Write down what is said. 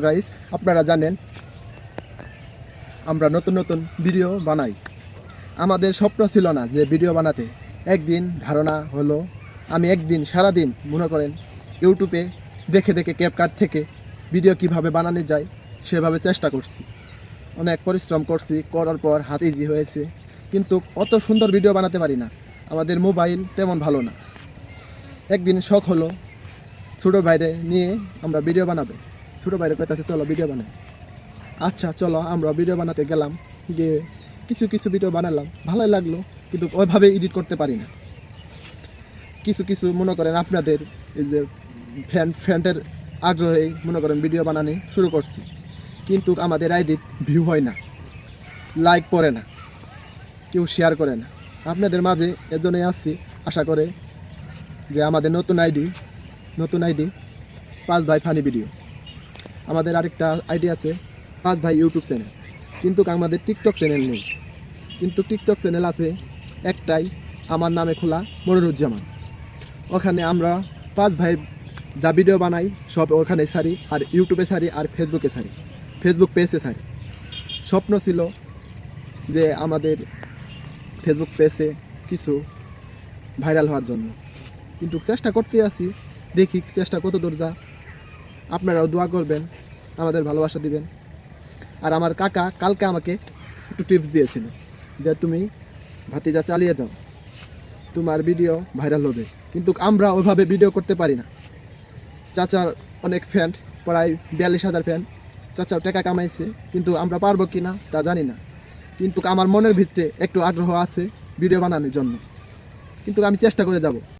Guys, আপনারা জানেন, আমরা নতুন নতুন ভিডিও বানাই। আমাদের স্বপ্ন ছিল না যে ভিডিও বানাতে। একদিন ধারণা হলো, আমি একদিন সারা দিন মনে করেন, ইউটিউবে দেখে দেখে ক্যাপকাট থেকে ভিডিও কীভাবে বানানো যায়, সেভাবে চেষ্টা করছি। অনেক পরিশ্রম করছি, করার পর হাত ইজি হয়েছে। কিন্তু অত সুন্দর ভিডিও বানাতে পারি না। আমাদের মোবাইল তেমন ভালো না। একদিন শখ হলো, ছোটো বাইরে নিয়ে আমরা ভিডিও বানাবে। ছোটো বাইরে কইতাছে চলো ভিডিও বানাই। আচ্ছা চলো, আমরা ভিডিও বানাতে গেলাম, গিয়ে কিছু কিছু ভিডিও বানালাম। ভালোই লাগল, কিন্তু ওইভাবে এডিট করতে পারি না। কিছু কিছু মনে করেন আপনাদের, এই যে ফ্যান ফ্যান্টের আগ্রহে মনে করেন ভিডিও বানানি শুরু করছি। কিন্তু আমাদের আইডি ভিউ হয় না লাইক পড়ে না, কেউ শেয়ার করে না। আপনাদের মাঝে এজন্যই আসছি, আশা করে যে আমাদের নতুন আইডি নতুন আইডি পাঁচ ভাই ফানি ভিডিও আমাদের আরেকটা আইডি আছে, পাঁচ ভাই ইউটিউব চ্যানেল। কিন্তু আমাদের টিকটক চ্যানেল নেই। কিন্তু টিকটক চ্যানেল আছে একটাই, আমার নামে খোলা, মনিরুজ্জামান। ওখানে আমরা পাঁচ ভাই যা ভিডিও বানাই, সব ওখানে ছাড়ি, আর ইউটিউবে ছাড়ি, আর ফেসবুকে ছাড়ি। ফেসবুক পেজে ছাড়ি। স্বপ্ন ছিল যে আমাদের ফেসবুক পেজে কিছু ভাইরাল হওয়ার জন্য। কিন্তু চেষ্টা করতে আসি, দেখি চেষ্টা কত দূর যা আপনারাও দোয়া করবেন, আমাদের ভালোবাসা দিবেন। আর আমার কাকা কালকে আমাকে একটু টিপস দিয়েছিল যে তুমি ভাতিজা চালিয়ে যাও, তোমার ভিডিও ভাইরাল হবে। কিন্তু আমরা ওইভাবে ভিডিও করতে পারি না। চাচার অনেক ফ্যান প্রায় বিয়াল্লিশ হাজার ফ্যান চাচাও টাকা কামাইছে, কিন্তু আমরা পারব কি না তা জানি না। কিন্তু আমার মনের ভিতরে একটু আগ্রহ আছে ভিডিও বানানোর জন্য। কিন্তু আমি চেষ্টা করে যাব।